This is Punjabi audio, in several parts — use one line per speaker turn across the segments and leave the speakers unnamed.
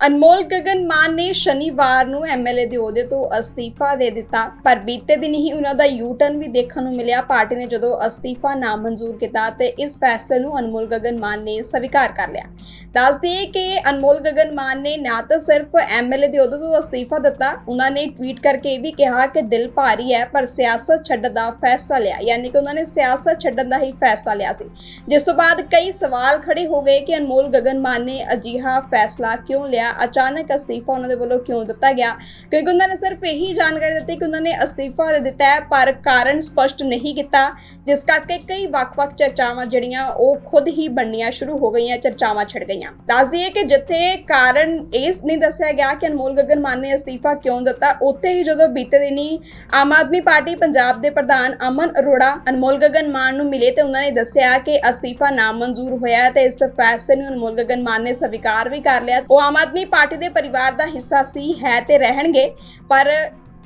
ਅਨਮੋਲ ਗਗਨ ਮਾਨ ਨੇ ਸ਼ਨੀਵਾਰ ਨੂੰ ਐਮਐਲਏ ਦੇ ਅਹੁਦੇ ਤੋਂ ਅਸਤੀਫਾ ਦੇ ਦਿੱਤਾ, ਪਰ ਬੀਤੇ ਦਿਨ ਹੀ ਉਹਨਾਂ ਦਾ ਯੂ ਟਰਨ ਵੀ ਦੇਖਣ ਨੂੰ ਮਿਲਿਆ। ਪਾਰਟੀ ਨੇ ਜਦੋਂ ਅਸਤੀਫਾ ਨਾ ਮਨਜ਼ੂਰ ਕੀਤਾ, ਤੇ ਇਸ ਫੈਸਲੇ ਨੂੰ ਅਨਮੋਲ ਗਗਨ ਮਾਨ ਨੇ ਸਵੀਕਾਰ ਕਰ ਲਿਆ। ਦੱਸ ਦਈਏ ਕਿ ਅਨਮੋਲ ਗਗਨ ਮਾਨ ਨੇ ਨਾ ਤਾਂ ਸਿਰਫ ਐਮਐਲਏ ਦੇ ਅਹੁਦੇ ਤੋਂ ਅਸਤੀਫਾ ਦਿੱਤਾ, ਉਹਨਾਂ ਨੇ ਟਵੀਟ ਕਰਕੇ ਇਹ ਵੀ ਕਿਹਾ ਕਿ ਦਿਲ ਭਾਰੀ ਹੈ, ਪਰ ਸਿਆਸਤ ਛੱਡਣ ਦਾ ਫੈਸਲਾ ਲਿਆ, ਯਾਨੀ ਕਿ ਉਹਨਾਂ ਨੇ ਸਿਆਸਤ ਛੱਡਣ ਦਾ ਹੀ ਫੈਸਲਾ ਲਿਆ ਸੀ। ਜਿਸ ਤੋਂ ਬਾਅਦ ਕਈ ਸਵਾਲ ਖੜੇ ਹੋ ਗਏ ਕਿ ਅਨਮੋਲ ਗਗਨ ਮਾਨ ਨੇ ਅਜਿਹਾ ਫੈਸਲਾ ਕਿਉਂ ਲਿਆ ਅਚਾਨਕ ਅਸਤੀਫਾ ਉਹਨਾਂ ਦੇ ਵੱਲੋਂ ਕਿਉਂ ਦਿੱਤਾ ਗਿਆ? ਕਿਉਂਕਿ ਉਹਨਾਂ ਨੇ ਸਿਰਫ ਇਹੀ ਜਾਣਕਾਰੀ ਦਿੱਤੀ ਕਿ ਉਹਨਾਂ ਨੇ ਅਸਤੀਫਾ ਦੇ ਦਿੱਤਾ ਹੈ, ਪਰ ਕਾਰਨ ਸਪਸ਼ਟ ਨਹੀਂ ਕੀਤਾ, ਜਿਸ ਕਰਕੇ ਕਈ ਵੱਖ-ਵੱਖ ਚਰਚਾਵਾਂ ਜਿਹੜੀਆਂ ਉਹ ਖੁਦ ਹੀ ਬਣਨੀਆਂ ਸ਼ੁਰੂ ਹੋ ਗਈਆਂ, ਚਰਚਾਵਾਂ ਛਿੜ ਗਈਆਂ। ਦੱਸ ਦਈਏ ਕਿ ਜਿੱਥੇ ਕਾਰਨ ਇਸ ਨਹੀਂ ਦੱਸਿਆ ਗਿਆ ਕਿ ਅਨਮੋਲ ਗਗਨ ਮਾਨ ਨੇ ਅਸਤੀਫਾ ਕਿਉਂ ਦਿੱਤਾ, ਉੱਥੇ ਹੀ ਜਦੋਂ ਬੀਤੇ ਦਿਨੀ ਆਮ ਆਦਮੀ ਪਾਰਟੀ ਪੰਜਾਬ ਦੇ ਪ੍ਰਧਾਨ ਅਮਨ ਅਰੋੜਾ ਅਨਮੋਲ ਗਗਨ ਮਾਨ ਨੂੰ ਮਿਲੇ ਤੇ ਉਹਨਾਂ ਨੇ ਦੱਸਿਆ ਕਿ ਅਸਤੀਫਾ ਨਾਮਨਜ਼ੂਰ ਹੋਇਆ ਤੇ ਇਸ ਫੈਸਲੇ ਨੂੰ ਅਨਮੋਲ ਗਗਨ ਮਾਨ ਨੇ ਸਵੀਕਾਰ ਵੀ ਕਰ ਲਿਆ। ਉਹ ਆਮ ਆਦਮੀ ਪਾਰਟੀ ਦੇ ਪਰਿਵਾਰ ਦਾ ਹਿੱਸਾ ਸੀ, ਹੈ ਤੇ ਰਹਿਣਗੇ, ਪਰ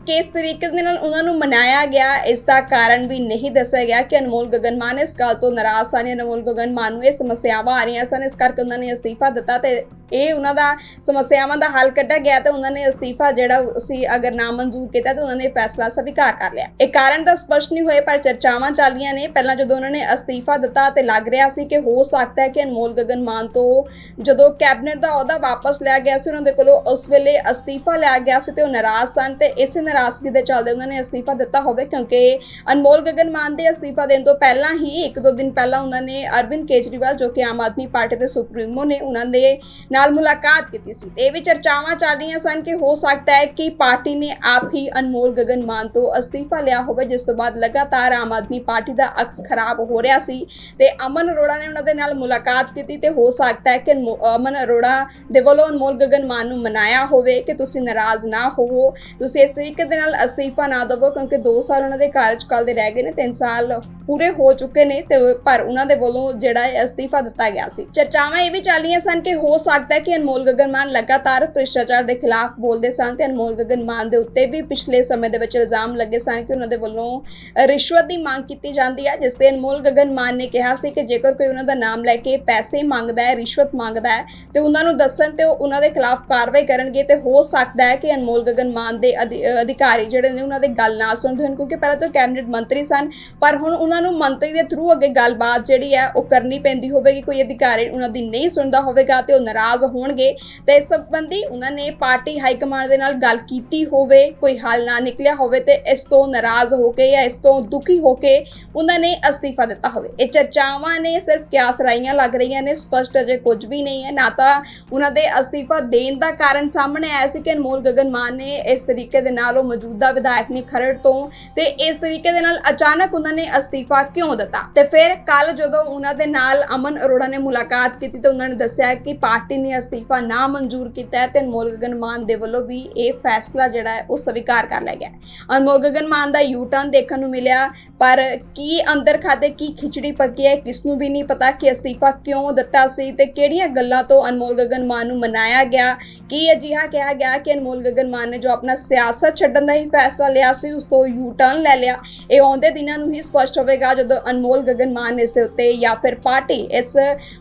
ਕਿਸ ਤਰੀਕੇ ਦੇ ਨਾਲ ਉਹਨਾਂ ਨੂੰ ਮਨਾਇਆ ਗਿਆ, ਇਸ ਦਾ ਕਾਰਨ ਵੀ ਨਹੀਂ ਦੱਸਿਆ ਗਿਆ ਕਿ ਅਨਮੋਲ ਗਗਨ ਮਾਨ ਇਸ ਗੱਲ ਤੋਂ ਨਾਰਾਜ਼ ਸਨ ਅਨਮੋਲ ਗਗਨ ਮਾਨ ਨੂੰ ਇਹ ਸਮੱਸਿਆਵਾਂ ਆ ਰਹੀਆਂ ਸਨ, ਇਸ ਕਰਕੇ ਉਹਨਾਂ ਨੇ ਅਸਤੀਫਾ ਦਿੱਤਾ ਤੇ ਇਹ ਉਹਨਾਂ ਦਾ ਸਮੱਸਿਆਵਾਂ ਦਾ ਹੱਲ ਕੱਢਿਆ ਗਿਆ ਤੇ ਉਹਨਾਂ ਨੇ ਅਸਤੀਫਾ ਜਿਹੜਾ ਸੀ ਅਗਰ ਨਾ ਮਨਜ਼ੂਰ ਕੀਤਾ ਤਾਂ ਉਹਨਾਂ ਨੇ ਫੈਸਲਾ ਸਵੀਕਾਰ ਕਰ ਲਿਆ। ਇਹ ਕਾਰਨ ਤਾਂ ਸਪਸ਼ਟ ਨਹੀਂ ਹੋਏ, ਪਰ ਚਰਚਾਵਾਂ ਚੱਲੀਆਂ ਨੇ। ਪਹਿਲਾਂ ਜਦੋਂ ਉਹਨਾਂ ਨੇ ਅਸਤੀਫਾ ਦਿੱਤਾ ਤੇ ਲੱਗ ਰਿਹਾ ਸੀ ਕਿ ਹੋ ਸਕਦਾ ਹੈ ਕਿ ਅਨਮੋਲ ਗਗਨ ਮਾਨ ਤੋਂ ਜਦੋਂ ਕੈਬਨਿਟ ਦਾ ਅਹੁਦਾ ਵਾਪਸ ਲਿਆ ਗਿਆ ਸੀ, ਉਹਨਾਂ ਦੇ ਕੋਲੋਂ ਉਸ ਵੇਲੇ ਅਸਤੀਫਾ ਲਿਆ ਗਿਆ ਸੀ ਤੇ ਉਹ ਨਾਰਾਜ਼ ਸਨ ਤੇ ਇਸੇ ਨਾਰਾਜ਼ਗੀ ਦੇ ਚੱਲਦੇ ਉਹਨਾਂ ਨੇ ਅਸਤੀਫਾ ਦਿੱਤਾ ਹੋਵੇ ਕਿਉਂਕਿ ਅਨਮੋਲ ਗਗਨ ਮਾਨ ਦੇ ਅਸਤੀਫਾ ਦੇਣ ਤੋਂ ਪਹਿਲਾਂ ਹੀ ਇੱਕ ਦੋ ਦਿਨ ਪਹਿਲਾਂ ਉਹਨਾਂ ਨੇ ਅਰਵਿੰਦ ਕੇਜਰੀਵਾਲ ਜੋ ਕਿ ਆਮ ਆਦਮੀ ਪਾਰਟੀ ਦੇ ਸੁਪਰੀਮੋ ਨੇ, ਉਹਨਾਂ ਦੇ ਨਾਲ ਮੁਲਾਕਾਤ ਕੀਤੀ ਸੀ। ਤੇ ਇਹ ਵੀ ਚਰਚਾਵਾਂ ਚੱਲ ਰਹੀਆਂ ਸਨ ਕਿ ਹੋ ਸਕਦਾ ਹੈ ਕਿ ਪਾਰਟੀ ਨੇ ਆਪ ਹੀ ਅਨਮੋਲ ਗਗਨ ਮਾਨ ਤੋਂ ਅਸਤੀਫਾ ਲਿਆ ਹੋਵੇ, ਜਿਸ ਤੋਂ ਬਾਅਦ ਲਗਾਤਾਰ ਆਮ ਆਦਮੀ ਪਾਰਟੀ ਦਾ ਅਕਸ ਖਰਾਬ ਹੋ ਰਿਹਾ ਸੀ। ਤੇ ਅਮਨ ਅਰੋੜਾ ਨੇ ਉਹਨਾਂ ਦੇ ਨਾਲ ਮੁਲਾਕਾਤ ਕੀਤੀ ਤੇ ਹੋ ਸਕਦਾ ਹੈ ਕਿ ਅਮਨ ਅਰੋੜਾ ਦੇ ਵੱਲੋਂ ਅਨਮੋਲ ਗਗਨ ਮਾਨ ਨੂੰ ਮਨਾਇਆ ਹੋਵੇ ਕਿ ਤੁਸੀਂ ਨਾਰਾਜ਼ ਨਾ ਹੋਵੋ। ਤੁਸੀਂ ਇਸ ਤਰੀਕੇ ਦੇ ਨਾਲ ਅਸਤੀਫਾ ਨਾ ਦੇਵੋ ਕਿਉਂਕਿ 2 ਸਾਲ ਉਹਨਾਂ ਦੇ ਕਾਰਜਕਾਲ ਦੇ ਰਹਿ ਗਏ ਨੇ 3 ਸਾਲ ਪੂਰੇ ਹੋ ਚੁੱਕੇ ਨੇ ਤੇ ਪਰ ਉਹਨਾਂ ਦੇ ਵੱਲੋਂ ਜਿਹੜਾ ਹੈ ਅਸਤੀਫਾ ਦਿੱਤਾ ਗਿਆ ਸੀ। ਚਰਚਾਵਾਂ ਇਹ ਵੀ ਚੱਲੀਆਂ ਸਨ ਕਿ ਹੋ ਸਕਦਾ ਹੈ ਕਿ ਅਨਮੋਲ ਗਗਨ ਲਗਾਤਾਰ ਭ੍ਰਿਸ਼ਟਾਚਾਰ ਦੇ ਖਿਲਾਫ ਬੋਲਦੇ ਸਨ ਤੇ ਅਨਮੋਲ ਗਗਨ ਦੇ ਉੱਤੇ ਵੀ ਪਿਛਲੇ ਸਮੇਂ ਦੇ ਵਿੱਚ ਇਲਜ਼ਾਮ ਲੱਗੇ ਸਨ ਕਿ ਉਹਨਾਂ ਦੇ ਵੱਲੋਂ ਰਿਸ਼ਵਤ ਦੀ ਮੰਗ ਕੀਤੀ ਜਾਂਦੀ ਹੈ, ਜਿਸ ਤੇ ਅਨਮੋਲ ਗਗਨ ਨੇ ਕਿਹਾ ਸੀ ਕਿ ਜੇਕਰ ਕੋਈ ਉਹਨਾਂ ਦਾ ਨਾਮ ਲੈ ਕੇ ਪੈਸੇ ਮੰਗਦਾ ਹੈ, ਰਿਸ਼ਵਤ ਮੰਗਦਾ ਹੈ, ਤੇ ਉਹਨਾਂ ਨੂੰ ਦੱਸਣ ਤੇ ਉਹ ਉਹਨਾਂ ਦੇ ਖਿਲਾਫ ਕਾਰਵਾਈ ਕਰਨਗੇ ਤੇ ਹੋ ਸਕਦਾ ਹੈ ਕਿ ਅਨਮੋਲ ਗਗਨ ਮਾਨ ਦੇ ਅਧਿਕਾਰੀ ਜਿਹੜੇ ਨੇ ਉਹਨਾਂ ਦੇ ਗੱਲ ਨਾ ਸੁਣਦੇ ਹੋਣ ਕਿਉਂਕਿ ਪਹਿਲਾਂ ਤਾਂ ਕੈਬਨਿਟ ਮੰਤਰੀ ਸਨ, ਪਰ ਹੁਣ ਉਹਨਾਂ ਨੂੰ ਮੰਤਰੀ ਦੇ ਥਰੂ ਅੱਗੇ ਗੱਲਬਾਤ ਜਿਹੜੀ ਹੈ ਉਹ ਕਰਨੀ ਪੈਂਦੀ ਹੋਵੇਗੀ, ਕੋਈ ਅਧਿਕਾਰੀ ਉਹਨਾਂ ਦੀ ਨਹੀਂ ਸੁਣਦਾ ਹੋਵੇਗਾ ਤੇ ਉਹ ਨਾਰਾਜ਼ ਹੋਣਗੇ। ਤੇ ਇਸ ਸੰਬੰਧੀ ਉਹਨਾਂ ਨੇ ਪਾਰਟੀ ਹਾਈ ਕਮਾਂਡ ਦੇ ਨਾਲ ਗੱਲ ਕੀਤੀ ਹੋਵੇ, ਕੋਈ ਹੱਲ ਨਾ ਨਿਕਲਿਆ ਹੋਵੇ ਤੇ ਇਸ ਤੋਂ ਨਾਰਾਜ਼ ਹੋ ਕੇ ਜਾਂ ਇਸ ਤੋਂ ਦੁਖੀ ਹੋ ਕੇ ਉਹਨਾਂ ਨੇ ਅਸਤੀਫਾ ਦਿੱਤਾ ਹੋਵੇ। ਇਹ ਚਰਚਾਵਾਂ ਨੇ ਸਿਰਫ ਕਿਆਸ ਰਾਈਆਂ ਲੱਗ ਰਹੀਆਂ ਨੇ, ਸਪਸ਼ਟ ਅਜੇ ਕੁਝ ਵੀ ਨਹੀਂ ਹੈ। ਨਾ ਤਾਂ ਉਹਨਾਂ ਦੇ ਅਸਤੀਫਾ ਦੇਣ ਦਾ ਕਾਰਨ ਸਾਹਮਣੇ ਆਇਆ ਸੀ ਕਿ ਅਨਮੋਲ ਗਗਨ ਮਾਨ ਨੇ ਇਸ ਤਰੀਕੇ ਦੇ ਨਾਲ ਉਹ ਮੌਜੂਦਾ ਵਿਧਾਇਕ ਨੇ ਖਰੜ ਤੋਂ ਤੇ ਇਸ ਤਰੀਕੇ ਦੇ ਨਾਲ ਅਚਾਨਕ ਉਹਨਾਂ ਨੇ ਅਸਤੀਫਾ ਕਿਉਂ ਦਿੱਤਾ? ਤੇ ਫਿਰ ਕੱਲ ਜਦੋਂ ਉਹਨਾਂ ਦੇ ਨਾਲ ਅਮਨ ਅਰੋੜਾ ਨੇ ਮੁਲਾਕਾਤ ਕੀਤੀ ਤੇ ਉਹਨਾਂ ਨੇ ਦੱਸਿਆ ਕਿ ਪਾਰਟੀ ਨੇ ਅਸਤੀਫਾ ਨਾ ਮਨਜ਼ੂਰ ਕੀਤਾ ਹੈ ਤੇ ਅਨਮੋਲ ਗਗਨ ਮਾਨ ਦੇ ਵੱਲੋਂ ਵੀ ਇਹ ਫੈਸਲਾ ਜਿਹੜਾ ਹੈ ਉਹ ਸਵੀਕਾਰ ਕਰ ਲਿਆ ਗਿਆ ਹੈ। ਅਨਮੋਲ ਗਗਨ ਦਾ ਯੂ ਟਰਨ ਦੇਖਣ ਨੂੰ ਮਿਲਿਆ, ਪਰ ਕੀ ਅੰਦਰ ਖਾਤੇ ਕੀ ਖਿਚੜੀ ਪੱਕੀ ਹੈ ਕਿਸ ਨੂੰ ਵੀ ਨਹੀਂ ਪਤਾ ਕਿ ਅਸਤੀਫਾ ਕਿਉਂ ਦਿੱਤਾ ਸੀ ਤੇ ਕਿਹੜੀਆਂ ਗੱਲਾਂ ਤੋਂ ਅਨਮੋਲ ਗਗਨ ਮਾਨ ਨੂੰ ਮਨਾਇਆ ਗਿਆ। ਕੀ ਅਜਿਹਾ ਕਿਹਾ ਗਿਆ ਕਿ ਅਨਮੋਲ ਗਗਨ ਮਾਨ ਨੇ ਜੋ ਆਪਣਾ ਸਿਆਸਤ ਛੱਡਣ ਦਾ ਹੀ ਫੈਸਲਾ ਲਿਆ ਸੀ, ਉਸ ਤੋਂ ਯੂ ਟਰਨ ਲੈ ਲਿਆ। ਇਹ ਆਉਂਦੇ ਦਿਨਾਂ ਨੂੰ ਹੀ ਸਪਸ਼ਟ ਹੋਵੇ ਹੋਵੇਗਾ ਜਦੋਂ ਅਨਮੋਲ ਗਗਨ ਮਾਨ ਇਸ ਦੇ ਉੱਤੇ ਜਾਂ ਫਿਰ ਪਾਰਟੀ ਇਸ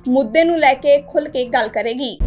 ਮੁੱਦੇ ਨੂੰ ਲੈ ਕੇ ਖੁੱਲ ਕੇ ਗੱਲ ਕਰੇਗੀ।